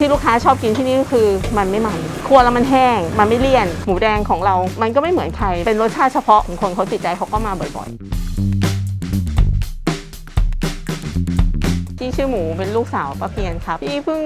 ที่ลูกค้าชอบกินที่นี่ก็คือมันไม่มันครัวแล้วมันแห้ง มันไม่เลี่ยน หมูแดงของเรา มันก็ไม่เหมือนใคร เป็นรสชาติเฉพาะของคนเขาติดใจเขาก็มาบ่อยๆ พี่ชื่อหมูเป็นลูกสาวป้าเพียนครับพี่เพิ่ง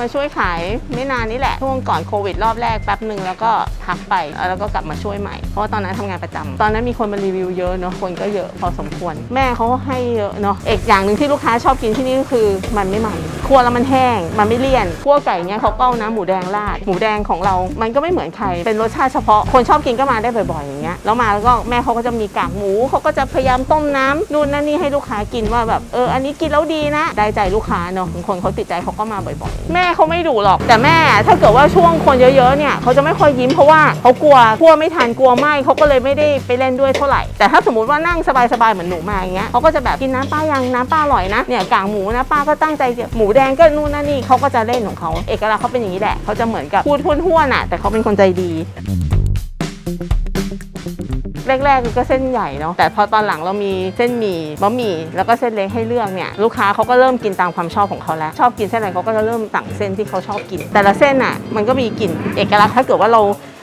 มาช่วยขายไม่นานนี่แหละ ช่วงก่อนโควิดรอบแรกแป๊บหนึ่งแล้วก็พักไปแล้วก็กลับมาช่วยใหม่ เพราะว่าตอนนั้นทำงานประจำตอนนั้นมีคนมารีวิวเยอะเนาะคนก็เยอะพอสมควร แม่เขาก็ให้เยอะเนาะเอกอย่างหนึ่งที่ลูกค้าชอบกินที่นี่ก็คือมันไม่มันครัวแล้วมันแห้ง มันไม่เลี่ยนพวกไก่เนี้ยเขาก็เอาน้ำหมูแดงราดหมูแดงของเรา มันก็ไม่เหมือนใครเป็นรสชาติเฉพาะคนชอบกินก็มาได้บ่อยๆอย่างเงี้ยแล้วมาแล้วก็แม่เขาก็จะมีกากหมูเขาก็จะพยายามต้มน้ำนู่นนั่นนี่ให้ลูกค้ากินว่าแบบเอออันนี้กินแล้วดีนะได้ใจลูกค้าเนาะบางคนเขาติดใจเขาก็มาบ่อยๆ แม่เขาไม่ดุหรอก แต่แม่ถ้าเกิดว่าช่วงคนเยอะๆเนี่ยเขาจะไม่ค่อยยิ้มเพราะว่าเขากลัวกลัวไม่ทันกลัวไหมเขาก็เลยไม่ได้ไปเล่นด้วยเท่าไหร่แต่ถ้าสมมติว่านั่งสบายๆเหมือนหนูมาอย่างเงี้ยเขาก็จะแบบกินน้ำป้ายังน้ำป้าอร่อยนะเนี่ยกางหมูนะป้าก็ตั้งใจเก็บหมูแดงก็นู่นนั่นนี่เขาก็จะเล่นของเขาเอกลักษณ์เขาเป็นอย่างนี้แหละเขาจะเหมือนกับพูดห้วนๆน่ะแต่เขาเป็นคนใจดี แรกๆก็เส้นใหญ่เนาะแต่พอตอนหลังเรามีเส้นหมี่บะหมี่แล้วก็เส้นเล็กให้เลือกเนี่ยลูกค้าเขาก็เริ่มกินตามความชอบของเขาแล้ว ชอบกินเส้นอะไรเขาก็จะเริ่มสั่งเส้นที่เขาชอบกิน แต่ละเส้นอะมันก็มีกลิ่นเอกลักษณ์ถ้าเกิดว่าเรา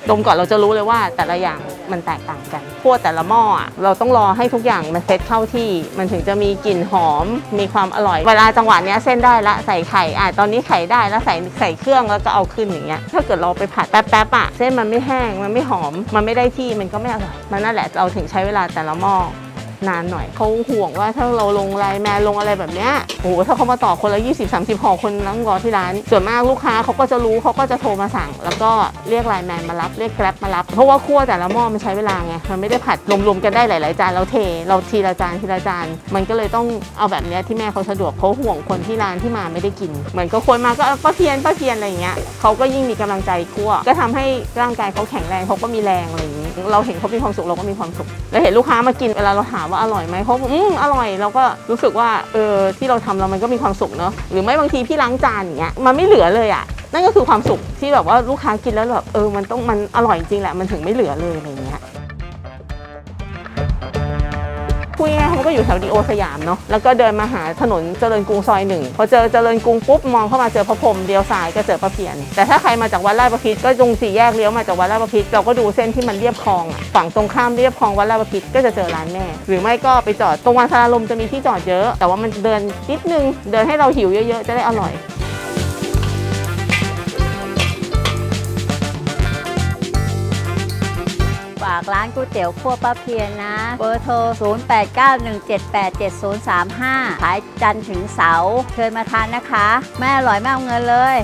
ดมก่อนเราจะรู้เลยว่าแต่ละอย่าง มันแตกต่างกันพวกแต่ละหม้อเราต้องรอให้ทุกอย่างมันเซตเข้าที่ มันถึงจะมีกลิ่นหอม มีความอร่อย เวลาจังหวะเนี้ยเส้นได้ละใส่ไข่อะตอนนี้ไข่ได้แล้วใส่ใส่เครื่องแล้วก็เอาขึ้นอย่างเงี้ยถ้าเกิดเราไปผัดแป๊บๆอะเส้นมันไม่แห้งมันไม่หอม มันไม่ได้ที่มันก็ไม่อร่อยมันนั่นแหละเราถึงใช้เวลาแต่ละหม้อ นานหน่อยเขาห่วงว่าถ้าเราลงไลน์แมนลงอะไรแบบเนี้ยโอ้โหถ้าเขามาต่อคนละ 20 30ห่อคนนั่งรอที่ร้าน ส่วนมากลูกค้าเขาก็จะรู้เขาก็จะโทรมาสั่ง แล้วก็เรียกไลน์แมนมารับเรียกแกร็บมารับ เพราะว่าคั่วแต่ละหม้อมันใช้เวลาไงมันไม่ได้ผัดรวมๆกันได้หลายๆจานเราเท เราทีละจานทีละจานมันก็เลยต้องเอาแบบเนี้ยที่แม่เขาสะดวกเขาห่วงคนที่ร้านที่มาไม่ได้กิน เหมือนก็คนมาก็เอาป้าเพียนป้าเพียนอะไรอย่างเงี้ยเขาก็ยิ่งมีกำลังใจคั่วก็ทำให้ร่างกายเขาแข็งแรงเขาก็มีแรงอะไรอย่างงี้ เราเห็นเขามีความสุขเราก็มีความสุขแล้วเห็นลูกค้ามากินเวลาเราถามว่าอร่อยไหมเขาบอกอืมอร่อยเราก็รู้สึกว่าเออที่เราทำเรามันก็มีความสุขเนาะหรือไม่บางทีพี่ล้างจานอย่างเงี้ยมันไม่เหลือเลยอะนั่นก็คือความสุขที่แบบว่าลูกค้ากินแล้วแบบเออมันต้องมันอร่อยจริงแหละมันถึงไม่เหลือเลยอะไรอย่างเงี้ย พูดง่ายๆเขาก็อยู่แถวดีโอสยามเนาะแล้วก็เดินมาหาถนนเจริญกรุงซอยหนึ่งพอเจอเจริญกรุงปุ๊บมองเข้ามาเจอพระพรหมเลี้ยวซ้ายก็เจอพระเพียรแต่ถ้าใครมาจากวัดราชบพิตรก็ตรงสี่แยกเลี้ยวมาจากวัดราชบพิตรเราก็ดูเส้นที่มันเรียบคลองอะฝั่งตรงข้ามเรียบคลองวัดราชบพิตรก็จะเจอร้านแม่หรือไม่ก็ไปจอดตรงวันสารลมจะมีที่จอดเยอะ แต่ว่ามันเดินนิดนึงเดินให้เราหิวเยอะๆจะได้อร่อย จากร้านก๋วยเตี๋ยวขั้วป้าเพียนนะ เบอร์โทร 0891787035 ขายจันทร์ถึงเสาร์เชิญมาทานนะคะ แม่อร่อยมากเอาเงินเลย